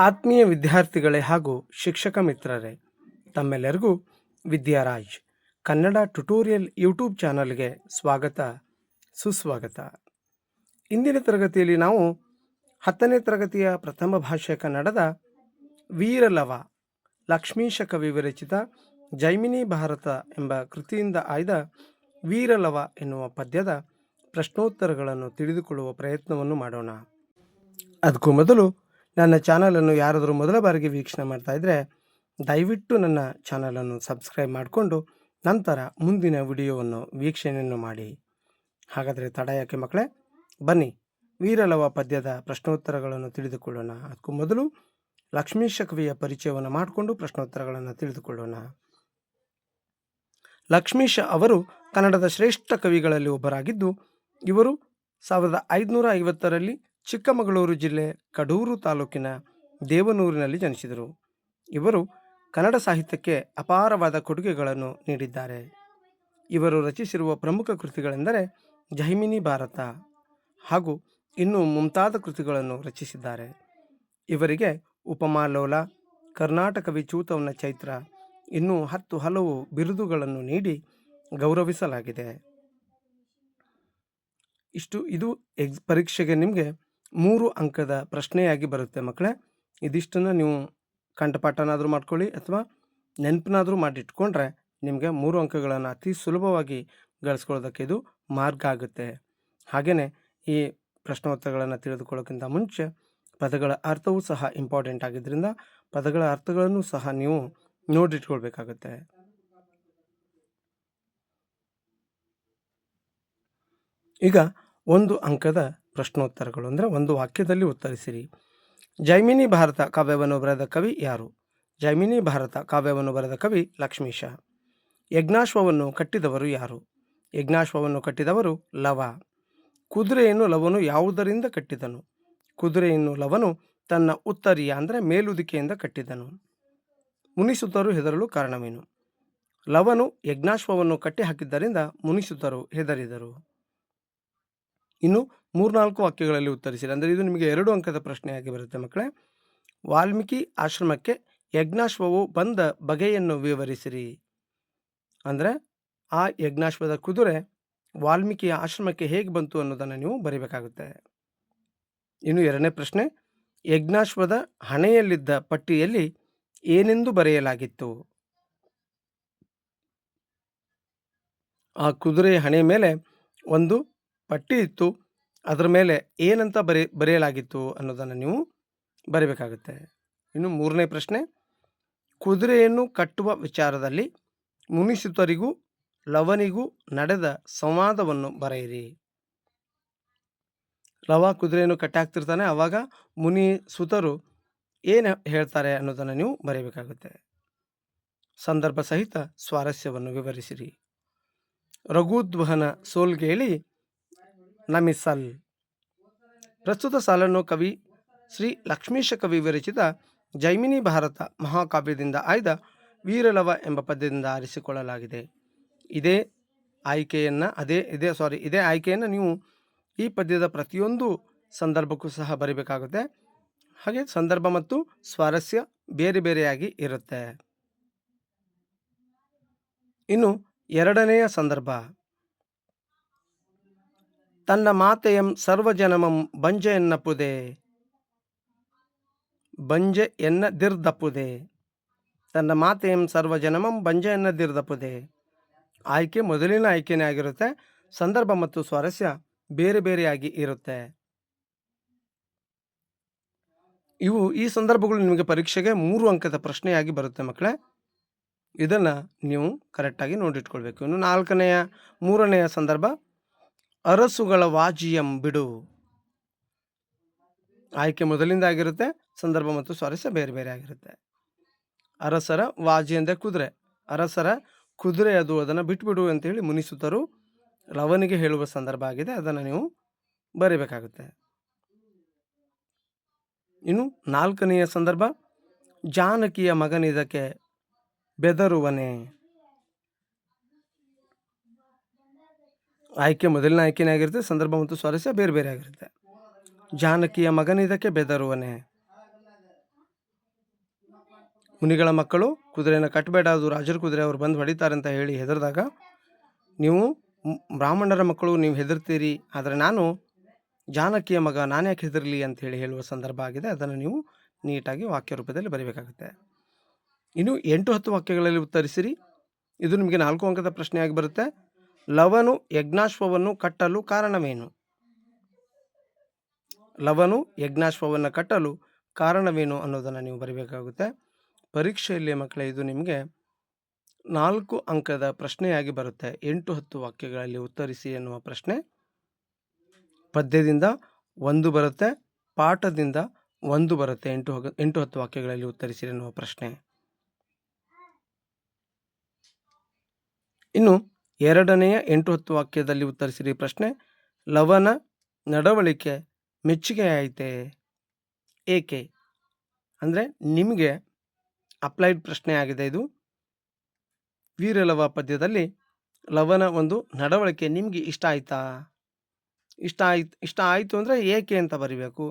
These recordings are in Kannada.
ಆತ್ಮೀಯ ವಿದ್ಯಾರ್ಥಿಗಳೇ ಹಾಗೂ ಶಿಕ್ಷಕ ಮಿತ್ರರೇ, ತಮ್ಮೆಲ್ಲರಿಗೂ ವಿದ್ಯಾರಾಜ್ ಕನ್ನಡ ಟ್ಯುಟೋರಿಯಲ್ ಯೂಟ್ಯೂಬ್ ಚಾನಲ್ಗೆ ಸ್ವಾಗತ, ಸುಸ್ವಾಗತ. ಇಂದಿನ ತರಗತಿಯಲ್ಲಿ ನಾವು ಹತ್ತನೇ ತರಗತಿಯ ಪ್ರಥಮ ಭಾಷೆ ಕನ್ನಡದ ವೀರಲವ ಲಕ್ಷ್ಮೀಶ ಕವಿ ವಿರಚಿತ ಜೈಮಿನಿ ಭಾರತ ಎಂಬ ಕೃತಿಯಿಂದ ಆಯ್ದ ವೀರಲವ ಎನ್ನುವ ಪದ್ಯದ ಪ್ರಶ್ನೋತ್ತರಗಳನ್ನು ತಿಳಿದುಕೊಳ್ಳುವ ಪ್ರಯತ್ನವನ್ನು ಮಾಡೋಣ. ಅದಕ್ಕೂ ಮೊದಲು ನನ್ನ ಚಾನಲನ್ನು ಯಾರಾದರೂ ಮೊದಲ ಬಾರಿಗೆ ವೀಕ್ಷಣೆ ಮಾಡ್ತಾ ಇದ್ದರೆ ದಯವಿಟ್ಟು ನನ್ನ ಚಾನಲನ್ನು ಸಬ್ಸ್ಕ್ರೈಬ್ ಮಾಡಿಕೊಂಡು ನಂತರ ಮುಂದಿನ ವಿಡಿಯೋವನ್ನು ವೀಕ್ಷಣೆಯನ್ನು ಮಾಡಿ. ಹಾಗಾದರೆ ತಡ ಯಾಕೆ ಮಕ್ಕಳೇ? ಬನ್ನಿ, ವೀರಲವ ಪದ್ಯದ ಪ್ರಶ್ನೋತ್ತರಗಳನ್ನು ತಿಳಿದುಕೊಳ್ಳೋಣ. ಅದಕ್ಕೂ ಮೊದಲು ಲಕ್ಷ್ಮೀಶ ಕವಿಯ ಪರಿಚಯವನ್ನು ಮಾಡಿಕೊಂಡು ಪ್ರಶ್ನೋತ್ತರಗಳನ್ನು ತಿಳಿದುಕೊಳ್ಳೋಣ. ಲಕ್ಷ್ಮೀಶ ಅವರು ಕನ್ನಡದ ಶ್ರೇಷ್ಠ ಕವಿಗಳಲ್ಲಿ ಒಬ್ಬರಾಗಿದ್ದು, ಇವರು ಸಾವಿರದ ಐದುನೂರ ಐವತ್ತರಲ್ಲಿ ಚಿಕ್ಕಮಗಳೂರು ಜಿಲ್ಲೆ ಕಡೂರು ತಾಲೂಕಿನ ದೇವನೂರಿನಲ್ಲಿ ಜನಿಸಿದರು. ಇವರು ಕನ್ನಡ ಸಾಹಿತ್ಯಕ್ಕೆ ಅಪಾರವಾದ ಕೊಡುಗೆಗಳನ್ನು ನೀಡಿದ್ದಾರೆ. ಇವರು ರಚಿಸಿರುವ ಪ್ರಮುಖ ಕೃತಿಗಳೆಂದರೆ ಜೈಮಿನಿ ಭಾರತ ಹಾಗೂ ಇನ್ನೂ ಮುಂತಾದ ಕೃತಿಗಳನ್ನು ರಚಿಸಿದ್ದಾರೆ. ಇವರಿಗೆ ಉಪಮಾಲೋಲ ಕರ್ನಾಟಕ ವಿಚೂತವನ ಚೈತ್ರ, ಇನ್ನೂ ಹತ್ತು ಹಲವು ಬಿರುದುಗಳನ್ನು ನೀಡಿ ಗೌರವಿಸಲಾಗಿದೆ. ಇಷ್ಟು, ಇದು ಎಕ್ಸ್ ಪರೀಕ್ಷೆಗೆ ನಿಮಗೆ ಮೂರು ಅಂಕದ ಪ್ರಶ್ನೆಯಾಗಿ ಬರುತ್ತೆ ಮಕ್ಕಳೇ. ಇದಿಷ್ಟನ್ನು ನೀವು ಕಂಠಪಾಠನಾದರೂ ಮಾಡ್ಕೊಳ್ಳಿ ಅಥವಾ ನೆನಪನ್ನಾದರೂ ಮಾಡಿಟ್ಕೊಂಡ್ರೆ ನಿಮಗೆ ಮೂರು ಅಂಕಗಳನ್ನು ಅತಿ ಸುಲಭವಾಗಿ ಗಳಿಸ್ಕೊಳ್ಳೋದಕ್ಕೆ ಇದು ಮಾರ್ಗ ಆಗುತ್ತೆ. ಹಾಗೆಯೇ ಈ ಪ್ರಶ್ನೋತ್ತರಗಳನ್ನು ತಿಳಿದುಕೊಳ್ಳೋಕ್ಕಿಂತ ಮುಂಚೆ ಪದಗಳ ಅರ್ಥವೂ ಸಹ ಇಂಪಾರ್ಟೆಂಟ್ ಆಗಿದ್ದರಿಂದ ಪದಗಳ ಅರ್ಥಗಳನ್ನು ಸಹ ನೀವು ನೋಡಿಟ್ಕೊಳ್ಬೇಕಾಗುತ್ತೆ. ಈಗ ಒಂದು ಅಂಕದ ಪ್ರಶ್ನೋತ್ತರಗಳು ಅಂದರೆ ಒಂದು ವಾಕ್ಯದಲ್ಲಿ ಉತ್ತರಿಸಿರಿ. ಜೈಮಿನಿ ಭಾರತ ಕಾವ್ಯವನ್ನು ಬರೆದ ಕವಿ ಯಾರು? ಜೈಮಿನಿ ಭಾರತ ಕಾವ್ಯವನ್ನು ಬರೆದ ಕವಿ ಲಕ್ಷ್ಮೀಶ ಯಜ್ಞಾಶ್ವವನ್ನು ಕಟ್ಟಿದವರು ಯಾರು? ಯಜ್ಞಾಶ್ವವನ್ನು ಕಟ್ಟಿದವರು ಲವ. ಕುದುರೆಯನ್ನು ಲವನು ಯಾವುದರಿಂದ ಕಟ್ಟಿದನು? ಕುದುರೆಯನ್ನು ಲವನು ತನ್ನ ಉತ್ತರಿಯ ಅಂದರೆ ಮೇಲುದಿಕೆಯಿಂದ ಕಟ್ಟಿದನು. ಮುನಿಸುತ್ತರು ಹೆದರಲು ಕಾರಣವೇನು? ಲವನು ಯಜ್ಞಾಶ್ವವನ್ನು ಕಟ್ಟಿ ಹಾಕಿದ್ದರಿಂದ ಮುನಿಸುತ್ತರು ಹೆದರಿದರು. ಇನ್ನು ಮೂರ್ನಾಲ್ಕು ವಾಕ್ಯಗಳಲ್ಲಿ ಉತ್ತರಿಸಿರಿ ಅಂದರೆ ಇದು ನಿಮಗೆ ಎರಡು ಅಂಕದ ಪ್ರಶ್ನೆಯಾಗಿ ಬರುತ್ತೆ ಮಕ್ಕಳೇ. ವಾಲ್ಮೀಕಿ ಆಶ್ರಮಕ್ಕೆ ಯಜ್ಞಾಶ್ವವು ಬಂದ ಬಗೆಯನ್ನು ವಿವರಿಸಿರಿ. ಅಂದರೆ ಆ ಯಜ್ಞಾಶ್ವದ ಕುದುರೆ ವಾಲ್ಮೀಕಿಯ ಆಶ್ರಮಕ್ಕೆ ಹೇಗೆ ಬಂತು ಅನ್ನೋದನ್ನು ನೀವು ಬರೀಬೇಕಾಗುತ್ತೆ. ಇನ್ನು ಎರಡನೇ ಪ್ರಶ್ನೆ, ಯಜ್ಞಾಶ್ವದ ಹಣೆಯಲ್ಲಿದ್ದ ಪಟ್ಟಿಯಲ್ಲಿ ಏನೆಂದು ಬರೆಯಲಾಗಿತ್ತು? ಆ ಕುದುರೆಯ ಹಣೆಯ ಮೇಲೆ ಒಂದು ಪಟ್ಟಿ ಇತ್ತು ಅದರ ಮೇಲೆ ಏನಂತ ಬರೆ, ಬರೆಯಲಾಗಿತ್ತು ಅನ್ನೋದನ್ನು ನೀವು ಬರೀಬೇಕಾಗುತ್ತೆ. ಇನ್ನು ಮೂರನೇ ಪ್ರಶ್ನೆ, ಕುದುರೆಯನ್ನು ಕಟ್ಟುವ ವಿಚಾರದಲ್ಲಿ ಮುನಿಸುತರಿಗೂ, ಲವನಿಗೂ ನಡೆದ ಸಂವಾದವನ್ನು ಬರೆಯಿರಿ. ಲವ ಕುದುರೆಯನ್ನು ಕಟ್ಟಾಗ್ತಿರ್ತಾನೆ ಆವಾಗ ಮುನಿ ಸುತರು ಏನು ಹೇಳ್ತಾರೆ ಅನ್ನೋದನ್ನು ನೀವು ಬರೆಯಬೇಕಾಗುತ್ತೆ ಸಂದರ್ಭ ಸಹಿತ ಸ್ವಾರಸ್ಯವನ್ನು ವಿವರಿಸಿರಿ. ರಘುದ್ವಹನ ಸೋಲ್ಗೇಳಿ ನಮಿಸಲ್. ಪ್ರಸ್ತುತ ಸಾಲನ್ನು ಕವಿ ಶ್ರೀ ಲಕ್ಷ್ಮೀಶ ಕವಿ ವಿರಚಿತ ಜೈಮಿನಿ ಭಾರತ ಮಹಾಕಾವ್ಯದಿಂದ ಆಯ್ದ ವೀರಲವ ಎಂಬ ಪದ್ಯದಿಂದ ಆರಿಸಿಕೊಳ್ಳಲಾಗಿದೆ. ಇದೇ ಆಯ್ಕೆಯನ್ನು, ಅದೇ, ಇದೇ ಸಾರಿ ಇದೇ ಆಯ್ಕೆಯನ್ನು ನೀವು ಈ ಪದ್ಯದ ಪ್ರತಿಯೊಂದು ಸಂದರ್ಭಕ್ಕೂ ಸಹ ಬರೀಬೇಕಾಗುತ್ತೆ. ಹಾಗೆ ಸಂದರ್ಭ ಮತ್ತು ಸ್ವಾರಸ್ಯ ಬೇರೆ ಬೇರೆಯಾಗಿ ಇರುತ್ತೆ. ಇನ್ನು ಎರಡನೆಯ ಸಂದರ್ಭ. ತನ್ನ ಮಾತೆಯಂ ಸರ್ವಜನಮಂ ಬಂಜ ಎನ್ನಪುದೆ ಬಂಜೆ ಎನ್ನದಿರ್ದಪ್ಪುದೆ ತನ್ನ ಮಾತೆಯಂ ಸರ್ವಜನಮಂ ಬಂಜ ಎನ್ನದಿರ್ದಪ್ಪುದೆ ಆಯ್ಕೆ ಮೊದಲಿನ ಆಯ್ಕೆನೇ ಆಗಿರುತ್ತೆ. ಸಂದರ್ಭ ಮತ್ತು ಸ್ವಾರಸ್ಯ ಬೇರೆ ಬೇರೆಯಾಗಿ ಇರುತ್ತೆ. ಇವು ಈ ಸಂದರ್ಭಗಳು ನಿಮಗೆ ಪರೀಕ್ಷೆಗೆ ಮೂರು ಅಂಕದ ಪ್ರಶ್ನೆಯಾಗಿ ಬರುತ್ತೆ ಮಕ್ಕಳೇ. ಇದನ್ನು ನೀವು ಕರೆಕ್ಟಾಗಿ ನೋಡಿಟ್ಕೊಳ್ಬೇಕು. ಇನ್ನು ನಾಲ್ಕನೆಯ, ಮೂರನೆಯ ಸಂದರ್ಭ ಅರಸುಗಳ ವಾಜಿಯಂ ಬಿಡು. ಆಯ್ಕೆ ಮೊದಲಿಂದ ಆಗಿರುತ್ತೆ ಸಂದರ್ಭ ಮತ್ತು ಸ್ವಾರಸ್ಯ ಬೇರೆ ಬೇರೆ ಆಗಿರುತ್ತೆ. ಅರಸರ ವಾಜಿ ಅಂದರೆ ಕುದುರೆ. ಅರಸರ ಕುದುರೆ ಅದು, ಅದನ್ನು ಬಿಟ್ಬಿಡು ಅಂತೇಳಿ ಮುನಿಸುತ್ತರು ರವನಿಗೆ ಹೇಳುವ ಸಂದರ್ಭ ಆಗಿದೆ, ಅದನ್ನು ನೀವು ಬರೀಬೇಕಾಗುತ್ತೆ. ಇನ್ನು ನಾಲ್ಕನೆಯ ಸಂದರ್ಭ, ಜಾನಕಿಯ ಮಗನಿದಕ್ಕೆ ಬೆದರುವನೆ. ಆಯ್ಕೆ, ಮೊದಲಿನ ಆಯ್ಕೆನೇ ಆಗಿರುತ್ತೆ, ಸಂದರ್ಭ ಮತ್ತು ಸ್ವಾರಸ್ಯ ಬೇರೆ ಬೇರೆ ಆಗಿರುತ್ತೆ. ಜಾನಕಿಯ ಮಗನಿದಕ್ಕೆ ಬೆದರುವನೆ. ಮುನಿಗಳ ಮಕ್ಕಳು, ಕುದುರೆನ ಕಟ್ಟಬೇಡ, ಅದು ರಾಜರ ಕುದುರೆ, ಅವ್ರು ಬಂದು ಹೊಡಿತಾರೆ ಅಂತ ಹೇಳಿ ಹೆದರಿದಾಗ, ನೀವು ಬ್ರಾಹ್ಮಣರ ಮಕ್ಕಳು, ನೀವು ಹೆದರ್ತೀರಿ, ಆದರೆ ನಾನು ಜಾನಕಿಯ ಮಗ, ನಾನು ಯಾಕೆ ಹೆದರಲಿ ಅಂತ ಹೇಳಿ ಹೇಳುವ ಸಂದರ್ಭ ಆಗಿದೆ, ಅದನ್ನು ನೀವು ನೀಟಾಗಿ ವಾಕ್ಯ ರೂಪದಲ್ಲಿ ಬರೀಬೇಕಾಗುತ್ತೆ. ಇನ್ನು ಎಂಟು ಹತ್ತು ವಾಕ್ಯಗಳಲ್ಲಿ ಉತ್ತರಿಸಿರಿ. ಇದು ನಿಮಗೆ ನಾಲ್ಕು ಅಂಕದ ಪ್ರಶ್ನೆಯಾಗಿ ಬರುತ್ತೆ. ಲವನು ಯಜ್ಞಾಶ್ವವನ್ನು ಕಟ್ಟಲು ಕಾರಣವೇನು? ಲವನು ಯಜ್ಞಾಶ್ವವನ್ನು ಕಟ್ಟಲು ಕಾರಣವೇನು ಅನ್ನೋದನ್ನು ನೀವು ಬರೀಬೇಕಾಗುತ್ತೆ. ಪರೀಕ್ಷೆಯಲ್ಲಿ ಮಕ್ಕಳೇ, ಇದು ನಿಮಗೆ ನಾಲ್ಕು ಅಂಕದ ಪ್ರಶ್ನೆಯಾಗಿ ಬರುತ್ತೆ. ಎಂಟು ಹತ್ತು ವಾಕ್ಯಗಳಲ್ಲಿ ಉತ್ತರಿಸಿ ಎನ್ನುವ ಪ್ರಶ್ನೆ. ಪದ್ಯದಿಂದ ಒಂದು ಬರುತ್ತೆ, ಪಾಠದಿಂದ ಒಂದು ಬರುತ್ತೆ. ಎಂಟು ಎಂಟು ಹತ್ತು ವಾಕ್ಯಗಳಲ್ಲಿ ಉತ್ತರಿಸಿ ಎನ್ನುವ ಪ್ರಶ್ನೆ. ಇನ್ನು ಎರಡನೆಯ ಎಂಟು ಹತ್ತು ವಾಕ್ಯದಲ್ಲಿ ಉತ್ತರಿಸಿರಿ ಪ್ರಶ್ನೆ, ಲವನ ನಡವಳಿಕೆ ಮೆಚ್ಚುಗೆ ಆಯಿತೆ ಏಕೆ? ಅಂದರೆ ನಿಮಗೆ ಅಪ್ಲೈಡ್ ಪ್ರಶ್ನೆ ಆಗಿದೆ ಇದು. ವೀರಲವ ಪದ್ಯದಲ್ಲಿ ಲವನ ಒಂದು ನಡವಳಿಕೆ ನಿಮಗೆ ಇಷ್ಟ ಆಯಿತಾ? ಇಷ್ಟ ಆಯ್ತು, ಇಷ್ಟ ಆಯಿತು ಅಂದರೆ ಏಕೆ ಅಂತ ಬರಿಬೇಕು.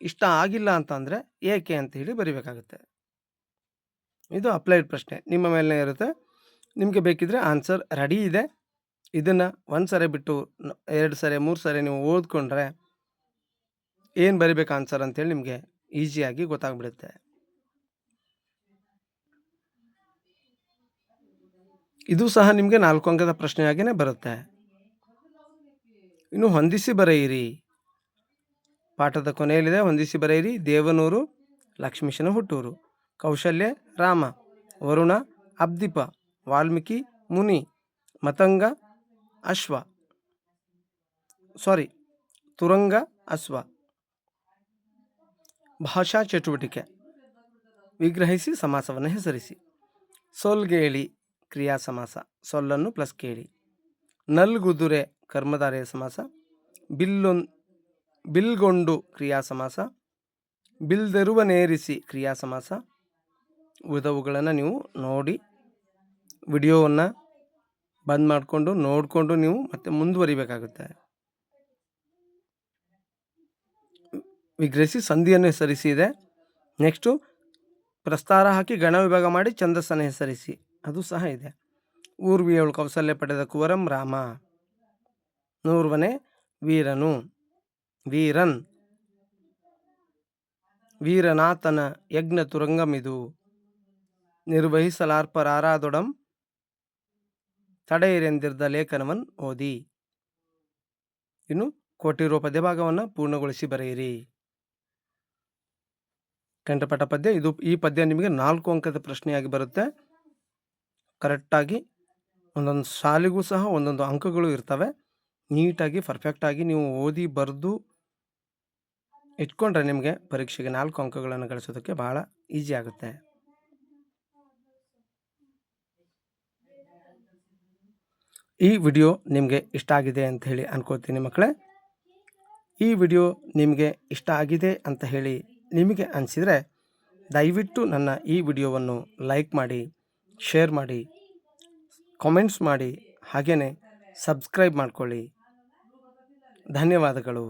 ಇಷ್ಟ ಆಗಿಲ್ಲ ಅಂತ ಅಂದರೆ ಏಕೆ ಅಂತ ಹೇಳಿ ಬರಿಬೇಕಾಗುತ್ತೆ. ಇದು ಅಪ್ಲೈಡ್ ಪ್ರಶ್ನೆ, ನಿಮ್ಮ ಮೇಲೆ ಇರುತ್ತೆ. ನಿಮಗೆ ಬೇಕಿದ್ರೆ ಆನ್ಸರ್ ರೆಡಿ ಇದೆ. ಇದನ್ನು ಒಂದು ಸರಿ ಬಿಟ್ಟು ಎರಡು ಸರಿ, ಮೂರು ಸರಿ ನೀವು ಓದ್ಕೊಂಡ್ರೆ ಏನು ಬರಿಬೇಕು ಆನ್ಸರ್ ಅಂತೇಳಿ ನಿಮಗೆ ಈಸಿಯಾಗಿ ಗೊತ್ತಾಗ್ಬಿಡುತ್ತೆ. ಇದು ಸಹ ನಿಮಗೆ ನಾಲ್ಕು ಅಂಕದ ಪ್ರಶ್ನೆಯಾಗಿಯೇ ಬರುತ್ತೆ. ಇನ್ನು ಹೊಂದಿಸಿ ಬರೆಯಿರಿ. ಪಾಠದ ಕೊನೆಯಲ್ಲಿದೆ, ಹೊಂದಿಸಿ ಬರೆಯಿರಿ. ದೇವನೂರು, ಲಕ್ಷ್ಮೀಶನ ಹುಟ್ಟೂರು. ಕೌಶಲ್ಯ, ರಾಮ. ವರುಣ, ಅಬ್ದೀಪ. ವಾಲ್ಮೀಕಿ, ಮುನಿ, ಮತಂಗ, ಅಶ್ವ. ಸಾರಿ ತುರಂಗ, ಅಶ್ವ. ಭಾಷಾ ಚಟುವಟಿಕೆ. ವಿಗ್ರಹಿಸಿ ಸಮಾಸವನ್ನು ಹೆಸರಿಸಿ. ಸೊಲ್ಗೇಳಿ ಕ್ರಿಯಾ ಸಮಾಸ. ಸೊಲ್ಲನ್ನು ಪ್ಲಸ್ ಕೇಳಿ. ನಲ್ಗುದುರೆ ಕರ್ಮಧಾರೆಯ ಸಮಾಸ. ಬಿಲ್ಲೊನ್, ಬಿಲ್ಗೊಂಡು ಕ್ರಿಯಾ ಸಮಾಸ. ಬಿಲ್ದೆರುವ ನೇರಿಸಿ ಕ್ರಿಯಾ ಸಮಾಸ. ಉಳಿದವುಗಳನ್ನು ನೀವು ನೋಡಿ ವಿಡಿಯೋವನ್ನು ಬಂದ್ ಮಾಡಿಕೊಂಡು ನೋಡಿಕೊಂಡು ನೀವು ಮತ್ತೆ ಮುಂದುವರಿಬೇಕಾಗುತ್ತೆ. ವಿಗ್ರಹಿಸಿ ಸಂಧಿಯನ್ನು ಹೆಸರಿಸಿ ಇದೆ. ನೆಕ್ಸ್ಟು ಪ್ರಸ್ತಾರ ಹಾಕಿ ಗಣ ವಿಭಾಗ ಮಾಡಿ ಛಂದಸ್ಸನ್ನು ಹೆಸರಿಸಿ. ಅದು ಸಹ ಇದೆ. ಊರ್ವಿಯವಳು ಕೌಸಲ್ಯ ಪಡೆದ ಕುವರಂ ರಾಮ. ನೂರ್ವನೇ ವೀರನು. ವೀರನ್. ವೀರನಾಥನ ಯಜ್ಞ ತುರಂಗಮಿದು. ನಿರ್ವಹಿಸಲಾರ್ಪರಾರಾದೊಡಂ ತಡೆಯಿರೆಂದಿರ್ದ ಲೇಖನವನ್ನು ಓದಿ. ಇನ್ನು ಕೊಟ್ಟಿರುವ ಪದ್ಯಭಾಗವನ್ನು ಪೂರ್ಣಗೊಳಿಸಿ ಬರೆಯಿರಿ. ಕಂಠಪಟ ಪದ್ಯ, ಇದು ಈ ಪದ್ಯ ನಿಮಗೆ ನಾಲ್ಕು ಅಂಕದ ಪ್ರಶ್ನೆಯಾಗಿ ಬರುತ್ತೆ. ಕರೆಕ್ಟಾಗಿ ಒಂದೊಂದು ಸಾಲಿಗೂ ಸಹ ಒಂದೊಂದು ಅಂಕಗಳು ಇರ್ತವೆ. ನೀಟಾಗಿ ಪರ್ಫೆಕ್ಟಾಗಿ ನೀವು ಓದಿ ಬರೆದು ಇಟ್ಕೊಂಡ್ರೆ ನಿಮಗೆ ಪರೀಕ್ಷೆಗೆ ನಾಲ್ಕು ಅಂಕಗಳನ್ನು ಗಳಿಸೋದಕ್ಕೆ ಭಾಳ ಈಸಿ ಆಗುತ್ತೆ. ಈ ವಿಡಿಯೋ ನಿಮಗೆ ಇಷ್ಟ ಆಗಿದೆ ಅಂತ ಹೇಳಿ ಅನ್ಕೋತೀನಿ ಮಕ್ಕಳೇ. ಈ ವಿಡಿಯೋ ನಿಮಗೆ ಇಷ್ಟ ಆಗಿದೆ ಅಂತ ಹೇಳಿ ನಿಮಗೆ ಅನಿಸಿದರೆ ದಯವಿಟ್ಟು ನನ್ನ ಈ ವಿಡಿಯೋವನ್ನು ಲೈಕ್ ಮಾಡಿ, ಶೇರ್ ಮಾಡಿ, ಕಾಮೆಂಟ್ಸ್ ಮಾಡಿ ಹಾಗೆಯೇ ಸಬ್ಸ್ಕ್ರೈಬ್ ಮಾಡ್ಕೊಳ್ಳಿ. ಧನ್ಯವಾದಗಳು.